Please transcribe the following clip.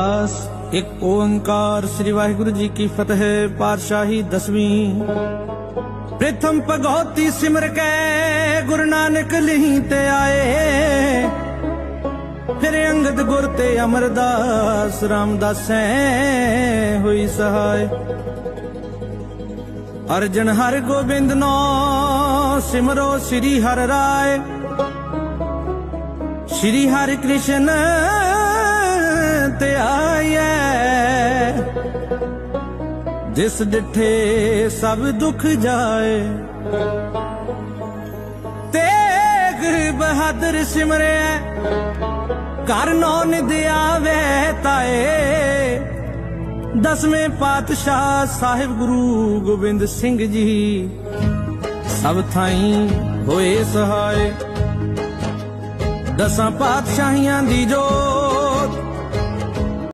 ਦਾਸ, ਇੱਕ ਓੰਕਾਰ ਸ੍ਰੀ ਵਾਹਿਗੁਰੂ ਜੀ ਕੀ ਫਤਿਹ, ਪਾਤਸ਼ਾਹੀ ਦਸਵੀਂ। ਪ੍ਰਥਮ ਭਗਉਤੀ ਸਿਮਰ ਕੇ, ਗੁਰੂ ਨਾਨਕ ਲਿਹੀ ਤੇ ਆਏ। ਫਿਰ ਅੰਗਦ ਗੁਰ ਤੇ ਅਮਰਦਾਸ, ਰਾਮਦਾਸੈ ਹੋਈ ਸਹਾਇ। ਅਰਜਨ ਹਰ ਗੋਬਿੰਦ ਨੋ, ਸਿਮਰੋ ਸ੍ਰੀ ਹਰ ਰਾਏ। ਸ਼੍ਰੀ ਹਰਿ ਕ੍ਰਿਸ਼ਨ ਜਿਸ ਡਿਠੇ ਸਭ ਦੁੱਖ ਜਾਏ। ਤੇਗ ਬਹਾਦਰ ਸਿਮਰਿਆ ਕਰ ਨੋ ਨਿਦ ਆਵੇ ਤਾਏ। ਦਸਵੇਂ ਪਾਤਸ਼ਾਹ ਸਾਹਿਬ ਗੁਰੂ ਗੋਬਿੰਦ ਸਿੰਘ ਜੀ, ਸਭ ਥਾਈ ਹੋਏ ਸਹਾਏ। ਦਸਾਂ ਪਾਤਸ਼ਾਹੀਆਂ ਦੀ ਜੋ